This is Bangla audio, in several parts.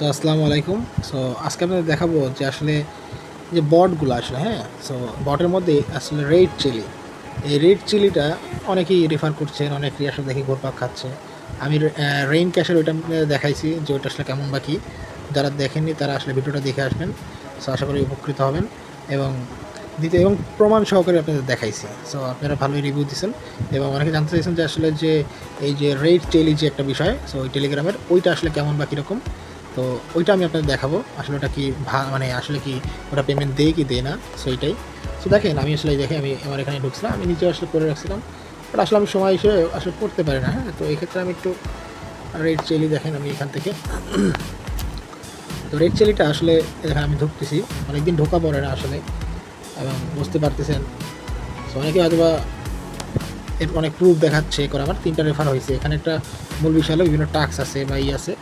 তো আসসালামু আলাইকুম। সো আজকে আপনাদের দেখাবো যে আসলে যে বটগুলো আসলে হ্যাঁ? সো বটের মধ্যে আসলে রেড চিলি। এই রেড চিলিটা অনেকেই রেফার করছেন, অনেকেই আসলে দেখি ঘুরপাক খাচ্ছে। আমি রেইন ক্যাশের ওইটা দেখাইছি যে ওইটা আসলে কেমন বাকি যারা দেখেননি, তারা আসলে ভিডিওটা দেখে আসবেন। সো আশা করি উপকৃত হবেন। এবং দিতে, এবং প্রমাণ সহকারে আপনাদের দেখাইছি। সো আপনারা ভালোই রিভিউ দিয়েছেন এবং অনেকে জানতে চাইছেন যে আসলে যে এই যে রেড টেলি যে একটা বিষয় সো ওই টেলিগ্রামের, ওইটা আসলে কেমন বা কীরকম? তো ওইটা আমি আপনাদের দেখাবো। আসলে ওটা কি মানে আসলে কি ওটা পেমেন্ট দেয় কি দেয় না সো এইটাই সো দেখেন, আমি আসলে দেখে আমি আমার এখানে ঢুকছিলাম, আমি নিজেও আসলে করে রাখছিলাম। বাট আসলে আমি সময় এসে আসলে করতে পারি না হ্যাঁ? তো এই ক্ষেত্রে আমি একটু রেড চেলি দেখেন আমি এখান থেকে। তো রেড চেলিটা আসলে এখানে আমি ঢুকতেছি, অনেকদিন ঢোকা পড়ে না আসলে। এবং বুঝতে পারতেছেন সো অনেকে হয়তো বা এর অনেক প্রুফ দেখাচ্ছে করে আমার তিনটা রেফার হয়েছে। এখানে একটা মূল বিষয় হলো বিভিন্ন টাক্স আছে বা ই আছে।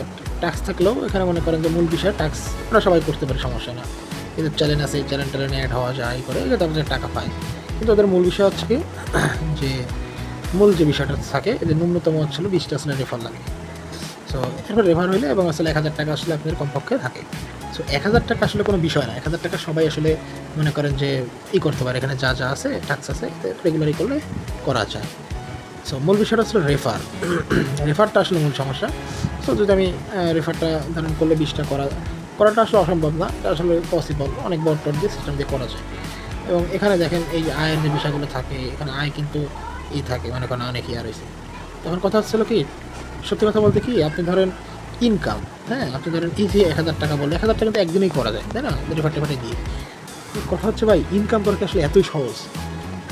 বাট টাক্স থাকলেও এখানে মনে করেন যে মূল বিষয় টাক্স ওরা সবাই করতে পারে, সমস্যা না। এদের চ্যালেঞ্জ আছে, এই চ্যালেঞ্জ ট্যালেঞ্জ অ্যাড হওয়া যায় করে এগুলো তাদের টাকা পায়। কিন্তু ওদের মূল বিষয় হচ্ছে কি, যে মূল যে বিষয়টা থাকে, এদের ন্যূনতম হচ্ছিল বিশটা আসলে রেফার লাগে। সো এরপর রেফার হইলে এবং আসলে এক হাজার টাকা আসলে আপনাদের কমপক্ষে থাকে। সো এক হাজার টাকা আসলে কোনো বিষয় না। এক হাজার টাকা সবাই আসলে মনে করেন যে ই করতে পারে, এখানে যা যা আছে ট্যাক্স আছে রেগুলারই করলে করা যায়। সো মূল বিষয়টা আসলে রেফার রেফারটা আসলে মূল সমস্যা। সো যদি আমি রেফারটা ধরেন করলে বিশটা করা, করাটা আসলে অসম্ভব না। এটা আসলে পসিবল অনেক বড় টর দিয়ে সিস্টেম দিয়ে করা যায়। এবং এখানে দেখেন এই আয়ের যে বিষয়গুলো থাকে, এখানে আয় কিন্তু ই থাকে মানে করেন অনেক ইয়ার রয়েছে তখন কথা হচ্ছিল কি, সত্যি কথা বলতে কি, আপনি ধরেন ইনকাম হ্যাঁ? আপনি ধরেন যে এক হাজার টাকা বললে এক হাজার টাকা তো একদিনেই করা যায়, তাই না? রেফার টেফারে দিয়ে কথা হচ্ছে ভাই ইনকাম করা কি আসলে এতই সহজ।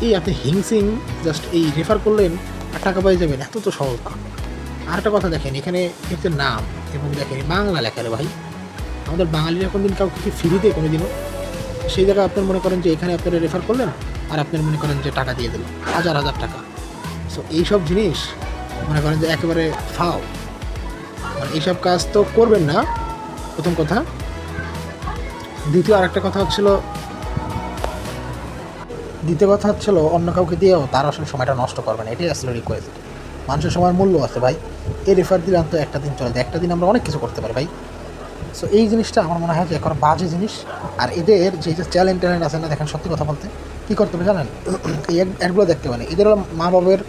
এই আপনি হিংসিং জাস্ট এই রেফার করলেন, আর টাকা পাই যাবেন এত তো সহজ না। আর একটা কথা দেখেন, এখানে এতে নাম এবং দেখেন বাংলা লেখা রে ভাই। আমাদের বাঙালিরা কোনদিন কাউকে ফ্রিতে কোনো দিনও সেই জায়গায় আপনার মনে করেন যে এখানে আপনারা রেফার করলেন আর আপনার মনে করেন যে টাকা দিয়ে দিল, হাজার হাজার টাকা। সো এইসব জিনিস মনে করেন যে একেবারে ফাও। মানে এইসব কাজ তো করবেন না, প্রথম কথা। দ্বিতীয় আরেকটা কথা হচ্ছিল, দ্বিতীয় কথা হচ্ছিল অন্য কাউকে দিয়েও তার আসলে সময়টা নষ্ট করবেন এটাই আসলে রিকোয়েস্ট মানুষের সময়ের মূল্য আছে ভাই। এই রেফার দিলে তো একটা দিন চলে যায়। একটা দিন আমরা অনেক কিছু করতে পারি ভাই। সো এই জিনিসটা আমার মনে হয় যে এখন বাজে জিনিস। আর এদের যে যে চ্যালেঞ্জ ট্যালেন্ট আছে না, দেখেন সত্যি কথা বলতে, কী করতে হবে জানেন? এই অ্যাডগুলো দেখতে পারে এদের মা বাবার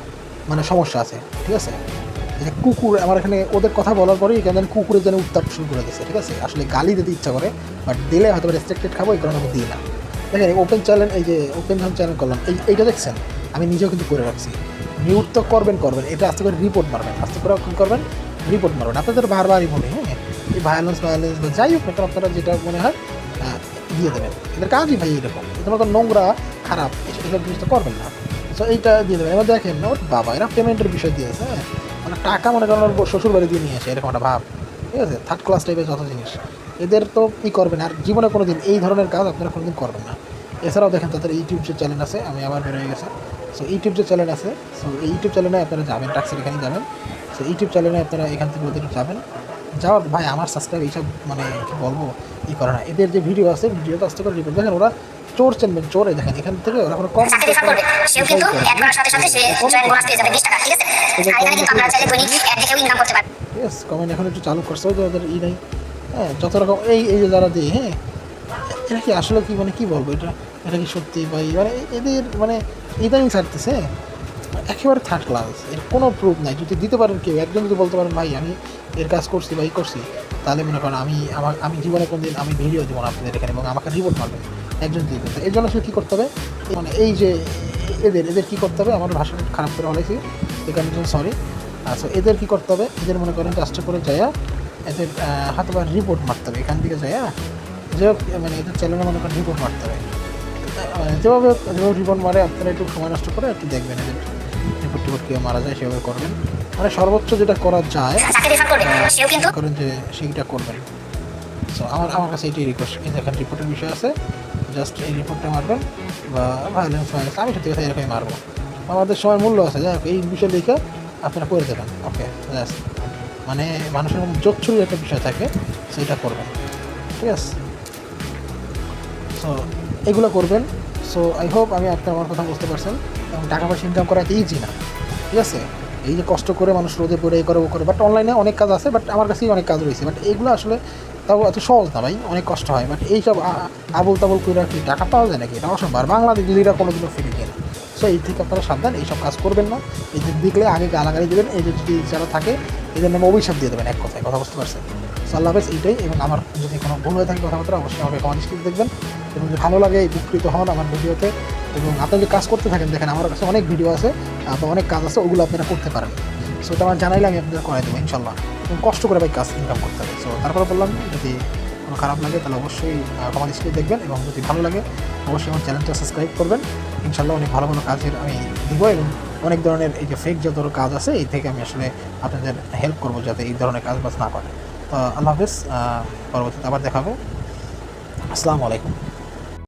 মানে সমস্যা আছে, ঠিক আছে? এই যে কুকুর, আমার এখানে ওদের কথা বলার পরেই এখানে কুকুরের জন্য উত্তাপ শুরু করে দিচ্ছে ঠিক আছে? আসলে গালি দিতে ইচ্ছা করে বাট দিলে হয়তো রেস্ট্রিক্টেড খাব, এই কারণে আমি দিই না। দেখেন ওপেন চ্যানেল এই যে ওপেন চ্যানেল করলাম, এই, এইটা দেখছেন? আমি নিজেও কিন্তু করে রাখছি। মিউট তো করবেন করবেন। এটা আস্তে করে রিপোর্ট মারবেন, আস্তে করে কী করবেন? রিপোর্ট মারবেন। আপনাদের বারবারই বলি হ্যাঁ এই ভায়োলেন্স ভায়োলেন্স বা যাই হোক না আপনারা যেটা মনে হয় দিয়ে দেবেন। এদের কাজই ভাই এরকম। মতো নোংরা, খারাপ এসব জিনিস তো করবেন না। সো এইটা দিয়ে দেবেন। এবার দেখেন না ওর বাবা, এরা পেমেন্টের বিষয় দিয়েছে হ্যাঁ। মানে টাকা মনে করেন ওর শ্বশুর বাড়ি দিয়ে নিয়ে আসে, এরকম একটা ভাব। ঠিক আছে? থার্ড ক্লাস টাইপের যত জিনিস। এদের তো ই করবেন। আর জীবনে কোনো দিন এই ধরনের কাজ আপনারা কোনোদিন করবেন না। এছাড়াও দেখেন, তাদের ইউটিউব যে চ্যানেল আছে, আমি আবার বের হয়ে গেছে। সো ইউটিউব যে চ্যানেল আছে সো এই ইউটিউব চ্যানেলে আপনারা যাবেন টাক্সের এখানে যাবেন। সো ইউটিউব চ্যানেলে আপনারা এখান থেকে ওদের যাবেন। যাওয়ার ভাই আমার সাবস্ক্রাইব এইসব মানে কি বলব ই করে না। এদের যে ভিডিও আছে ভিডিও আস্তে করে রিপোর্ট দেখেন ওরা চোর চেনবেন চোরে। দেখেন এখান থেকে ওরা কোনো কম সাথে রেফার করবে সেও কিন্তু অ্যাড করার সাথে সাথে সে জয়েন বোনাস পেয়ে যাবে 20 টাকা ঠিক আছে? আর এখানে কিন্তু আপনারা চাইলে দৈনিক অ্যাড দেখেও ইনকাম করতে পারবেন ঠিক কমেন্ট এখন একটু চালু করছে ওদের ই নাই। হ্যাঁ যত রকম এই এই যে যারা দিই হ্যাঁ এটা কি আসলে কি মানে কি বলব? এটা এটা কি সত্যি বা মানে এদের মানে এটাই ছাড়তেছে, একেবারে থার্ড ক্লাস এর কোনো প্রুফ নাই। যদি দিতে পারেন কেউ, একজন যদি বলতে পারেন, ভাই, আমি এর কাজ করছি বা ই করছি, তাহলে মনে করেন আমি, আমার, আমি জীবনে কোনদিন আমি ভিডিও দেবো না আপনাদের এখানে এবং আমাকে রিপোর্ট মারবেন, একজন দেবে এর জন্য আসলে কী করতে হবে? মানে এই যে এদের এদের কী করতে হবে? আমার ভাষা খারাপ করে বলেছি এই কারণে সরি আচ্ছা এদের কী করতে হবে? এদের মনে করেন কাজটা করে যায়া এদের হাতে রিপোর্ট মারতে হবে। এখান থেকে যায়া যে হোক, মানে এদের চ্যানেলে মনে করেন রিপোর্ট মারতে হবে। যেভাবে যেভাবে রিপোর্ট মারে আপনারা একটু সময় নষ্ট করে একটু দেখবেন এদের রিপোর্ট টিপোর্ট কেউ মারা যায় সেভাবে করবেন। মানে সর্বোচ্চ যেটা করা যায় কিন্তু করেন যে সেইটা করবেন। সো আমার আমার কাছে এটাই রিকোয়েস্ট এই দেখেন রিপোর্টের বিষয় আছে জাস্ট এই রিপোর্টটা মারবেন বা ভায়োলেন্স ভায়োলেন্স আমি সত্যি কথা এরকমই মারবো। আমাদের সময় মূল্য আছে যাই এই বিষয় লিখে আপনারা করে দেবেন ওকে জাস্ট মানে মানুষের মধ্যে যোগছুরির একটা বিষয় থাকে সেটা করবেন ঠিক আছে? সো এগুলো করবেন। সো আই হোপ আমি আপনার আমার কথা বুঝতে পারছেন। এবং টাকা পয়সা ইনকাম করা ইজি না। ঠিক আছে? এই যে কষ্ট করে মানুষ রোদে পড়ে, এই করে, ও করে। বাট অনলাইনে অনেক কাজ আছে বাট আমার কাছেই অনেক কাজ রয়েছে। বাট এইগুলো আসলে তাও এত সহজ না ভাই, অনেক কষ্ট হয়। বাট এইসব আবল তাবল করে কি টাকা পাওয়া যায় নাকি? এটা অসম্ভব। আর বাংলাদেশিরা কোনোদিনও ফিরে গিয়ে না। সো এই থেকে আপনারা সাবধান, এইসব কাজ করবেন না। এই যে দেখলে আগে গালাগালি দেবেন। এই যে যদি যারা থাকে, এদের নামে অভিশাপ দিয়ে দেবেন এক কথায়। কথা বুঝতে পারছেন? সো আল্লাহ হাফেজ, এইটাই। এবং আমার যদি কোনো ভুল হয়ে থাকে কথাবার্তা, অবশ্যই আমাকে কমেন্ট দেখবেন। এবং যদি ভালো লাগে, উপকৃত হন আমার ভিডিওতে। এবং আপনি যদি কাজ করতে থাকেন, দেখেন আমার কাছে অনেক ভিডিও আছে বা অনেক কাজ আছে, ওগুলো আপনারা করতে পারেন। সো এটা আমার জানাইলে আমি আপনাদের করাই দেবো ইনশাল্লাহ এবং কষ্ট করে ভাই কাজ ইনকাম করতে হবে। সো তারপরে বললাম, যদি কোনো খারাপ লাগে, তাহলে অবশ্যই আমার স্ক্রিন দেখবেন। এবং যদি ভালো লাগে, অবশ্যই আমার চ্যানেলটা সাবস্ক্রাইব করবেন। ইনশাল্লাহ অনেক ভালো ভালো কাজের আমি দিব এবং অনেক ধরনের এই যে ফেক যত কাজ আছে, এই থেকে আমি আসলে আপনাদের হেল্প করব যাতে এই ধরনের কাজ বাজ না করে। তো আল্লাহ হাফিজ পরবর্তীতে আবার দেখাবো। আসসালামু আলাইকুম।